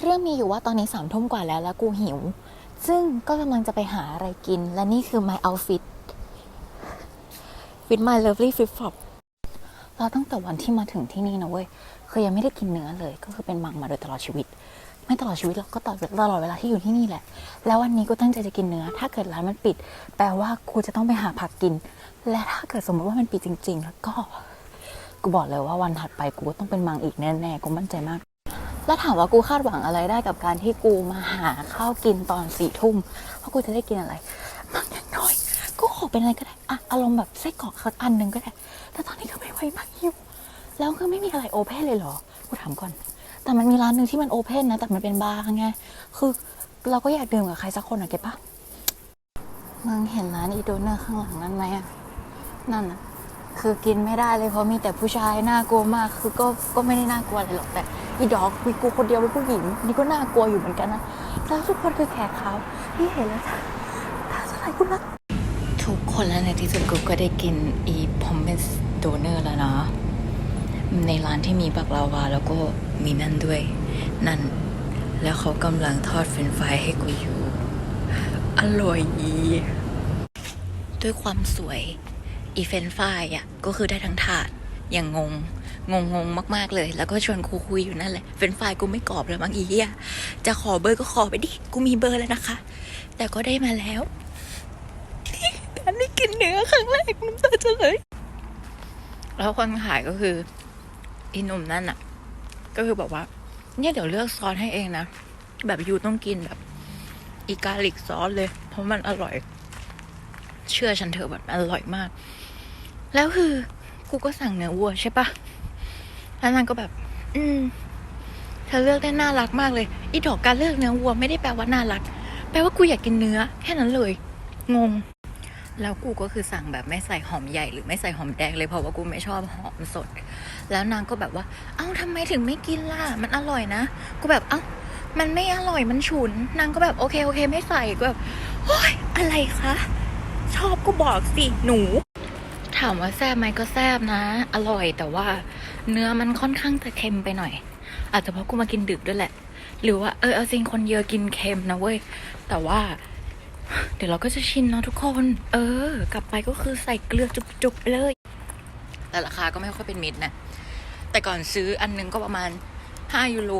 เรื่องมีอยู่ว่าตอนนี้สามทุ่มกว่าแล้วแล้วกูหิว ซึ่งก็กำลังจะไปหาอะไรกิน และนี่คือ my outfit with my lovely flip flop เราตั้งแต่วันที่มาถึงที่นี่นะเว้ยคือยังไม่ได้กินเนื้อเลย ก็คือเป็นมังมาโดยตลอดชีวิต ไม่ตลอดชีวิตหรอกก็ตลอดตลอดเวลาที่อยู่ที่นี่แหละ แล้ววันนี้กูตั้งใจจะกินเนื้อ ถ้าเกิดร้านมันปิด แปลว่ากูจะต้องไปหาผักกิน และถ้าเกิดสมมติว่ามันปิดจริง ๆ แล้วก็ กูบอกเลยว่าวันถัดไปกูต้องเป็นมังอีกแน่ๆกูมั่นใจมาก แล้วถามว่ากูคาดหวังอะไรได้กับการที่กูมาหาข้าวกินตอนสี่ทุ่มเพราะกูจะได้กินอะไรมังอย่างน้อยก็ขอเป็นอะไรก็ได้อะอารมณ์แบบไส้กรอกสักอันหนึ่งก็ได้ แต่ตอนนี้ก็ไม่ไหวมากหิวแล้วก็ไม่มีอะไรโอเพนเลยเหรอกูถามก่อน แต่มันมีร้านหนึ่งที่มันโอเพนนะแต่มันเป็นบาร์ไงคือเราก็อยากดื่มกับใครสักคนอะเก็ตปะมึงเห็นร้านอีโดเนอร์ข้างหลังนั้นไหมอะนั่นอะ คือกินไม่ได้เลยเพราะมีแต่ผู้ชายน่ากลัวมาก คือก็ก็ไม่ได้น่ากลัวอะไรหรอกแต่อีดอกมีกูคนเดียวเป็นผู้หญิงนี่ก็น่ากลัวอยู่เหมือนกันนะแล้วทุกคนคือแขกเขาที่เห็นแล้วจะถ้าจะไหนกูรักทุกคนแล้วในที่สุดกูก็ได้กินอีพอมเมสโดเนอร์แล้วนะในร้านที่มีบักลาวาแล้วก็มีนั่นด้วย นั่น แล้วเขากำลังทอดเฟรนช์ฟรายให้กูอยู่ อร่อยดีด้วยความสวย อีเฟนช์ฟอะก็คือได้ทั้งถาดอย่างงงงงงงมาก ๆ เลย แล้วก็ชวนครูคุยอยู่นั่นแหละ เฟนช์ฟกูไม่กรอบเลยมั้งอีเหี้ยจะขอเบอร์ก็ขอไปดิ กูมีเบอร์แล้วนะคะ แต่ก็ได้มาแล้วการได้กินเนื้อครั้งแรกน้ำตาจะไหลแล้วคนขายก็คืออีหนุ่มนั่นอะ ก็คือบอกว่า เนี่ยเดี๋ยวเลือกซอสให้เองนะ แบบยูต้องกินแบบ อีกาลิกซอสเลย เพราะมันอร่อย เชื่อฉันเถอะแบบอร่อยมาก แล้วคือกูก็สั่งเนื้อวัวใช่ปะแล้วนางก็แบบ อืม เธอเลือกได้น่ารักมากเลย อีดอกการเลือกเนื้อวัวไม่ได้แปลว่าน่ารัก แปลว่ากูอยากกินเนื้อ แค่นั้นเลย งง แล้วกูก็คือสั่งแบบไม่ใส่หอมใหญ่หรือไม่ใส่หอมแดงเลยเพราะว่ากูไม่ชอบหอมสด แล้วนางก็แบบว่า เอ้าทำไมถึงไม่กินล่ะ มันอร่อยนะ กูแบบ เอ้า มันไม่อร่อย มันฉุน นางก็แบบโอเคโอเค ไม่ใส่ กูแบบโอ๊ยอะไรคะ ชอบก็บอกสิหนู ถามว่าแซ่บไหมก็แซ่บนะ อร่อยแต่ว่าเนื้อมันค่อนข้างจะเค็มไปหน่อย อาจจะเพราะกูมากินดึกด้วยแหละ หรือว่าเออเอาจริงคนเยอะกินเค็มนะเว้ย แต่ว่า เดี๋ยวเราก็จะชินเนาะทุกคน เออ กลับไปก็คือใส่เกลือจุกๆไปเลย แต่ราคาก็ไม่ค่อยเป็นมิตรนะ แต่ก่อนซื้ออันนึงก็ประมาณ 5 ยูโร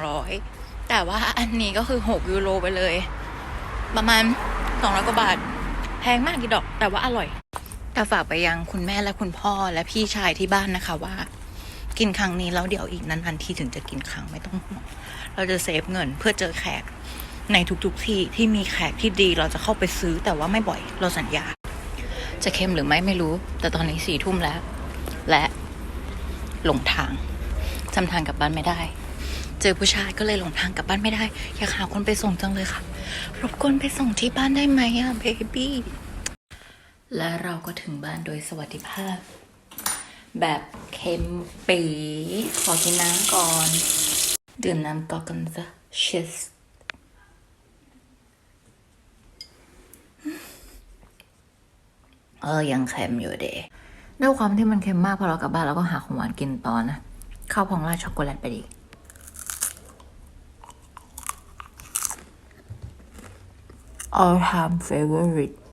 200 แต่ว่าอันนี้ก็คือ 6 ยูโรไปเลย ประมาณ200กว่าบาท แพงมากกี่ดอก แต่ว่าอร่อย แต่ฝากไปยังคุณแม่และคุณพ่อและพี่ชายที่บ้านนะคะว่า กินครั้งนี้แล้วเดี๋ยวอีกนานๆที่ถึงจะกินครั้งไม่ต้องห่วงเราจะเซฟเงินเพื่อเจอแขกในทุกๆที่ที่มีแขกที่ดีเราจะเข้าไปซื้อแต่ว่าไม่บ่อย เราสัญญา จะเค็มหรือไม่ไม่รู้ แต่ตอนนี้สี่ทุ่มแล้ว และหลงทางจำทางกลับบ้านไม่ได้ เจอผู้ชายก็เลยหลงทางกลับบ้านไม่ได้ อยากหาคนไปส่งจังเลยค่ะรบกวนไปส่งที่บ้านได้ไหมอะเบบี้ และเราก็ถึงบ้านโดยสวัสดิภาพ แบบเค็มปีขอกินน้ำก่อน ดื่มน้ำก่อนกันจ้ะ cheers เออยังเค็มอยู่เดะด้วยความที่มันเค็มมากพอเรากลับบ้านเราก็หาของหวานกินต่อนะข้าวพองราดช็อกโกแลตไปดิ all time favorite